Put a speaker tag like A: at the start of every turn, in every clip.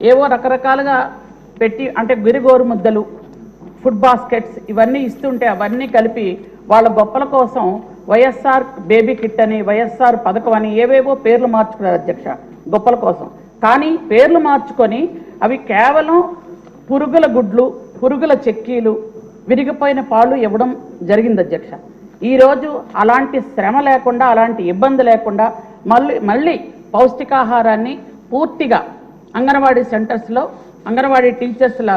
A: ఏవో రకరకాలుగా పెట్టి అంటే గురిగోరు ముద్దలు ఫుడ్ బాస్కెట్స్ ఇవన్నీ ఇస్తుంటే అవన్నీ కలిపి వాళ్ళ గొప్పల కోసం వైఎస్ఆర్ బేబీ కిట్ అని వైఎస్ఆర్ పథకం అని ఏవేవో పేర్లు మార్చుకున్నారు అధ్యక్ష గొప్పల కోసం. కానీ పేర్లు మార్చుకొని అవి కేవలం పురుగుల గుడ్లు పురుగుల చెక్కీలు విరిగిపోయిన పాలు ఇవ్వడం జరిగింది అధ్యక్ష. ఈరోజు అలాంటి శ్రమ లేకుండా అలాంటి ఇబ్బంది లేకుండా మళ్ళీ మళ్ళీ పౌష్టికాహారాన్ని పూర్తిగా అంగన్వాడీ సెంటర్స్లో అంగన్వాడీ టీచర్స్ల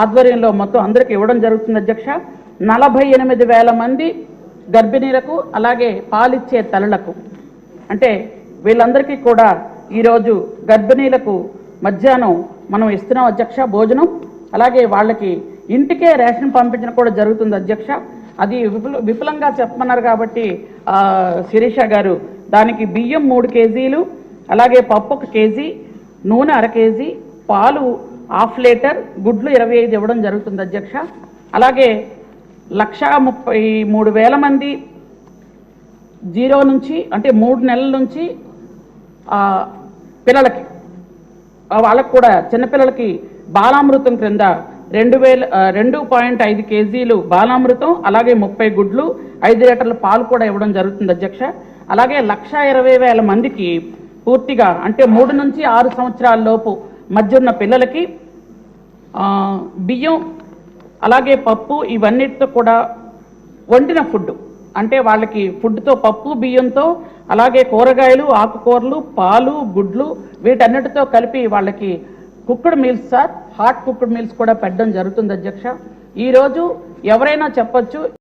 A: ఆధ్వర్యంలో మొత్తం అందరికీ ఇవ్వడం జరుగుతుంది అధ్యక్ష. నలభై ఎనిమిది వేల మంది గర్భిణీలకు అలాగే పాలిచ్చే తల్లులకు అంటే వీళ్ళందరికీ కూడా ఈరోజు గర్భిణీలకు మధ్యాహ్నం మనం ఇస్తున్నాం అధ్యక్ష భోజనం. అలాగే వాళ్ళకి ఇంటికే రేషన్ పంపించడం కూడా జరుగుతుంది అధ్యక్ష. అది విపుల విపులంగా చెప్పమన్నారు కాబట్టి శిరీష గారు దానికి బియ్యం మూడు కేజీలు అలాగే పప్పు ఒక కేజీ నూనె అర కేజీ పాలు హాఫ్ లీటర్ గుడ్లు ఇరవై ఐదు ఇవ్వడం జరుగుతుంది అధ్యక్ష. అలాగే లక్ష ముప్పై మూడు వేల మంది జీరో నుంచి అంటే మూడు నెలల నుంచి పిల్లలకి వాళ్ళకు కూడా చిన్నపిల్లలకి బాలామృతం క్రింద రెండు వేల రెండు పాయింట్ ఐదు కేజీలు బాలామృతం అలాగే ముప్పై గుడ్లు ఐదు లీటర్ల పాలు కూడా ఇవ్వడం జరుగుతుంది అధ్యక్ష. అలాగే లక్ష ఇరవై వేల మందికి పూర్తిగా అంటే మూడు నుంచి ఆరు సంవత్సరాల లోపు మధ్య ఉన్న పిల్లలకి బియ్యం అలాగే పప్పు ఇవన్నిటితో కూడా వండిన ఫుడ్ అంటే వాళ్ళకి ఫుడ్తో పప్పు బియ్యంతో అలాగే కూరగాయలు ఆకుకూరలు పాలు గుడ్లు వీటన్నిటితో కలిపి వాళ్ళకి cooked meals sir. Hot cooked meals కూడా పెట్టడం జరుగుతుంది అధ్యక్ష. ఈరోజు ఎవరైనా చెప్పచ్చు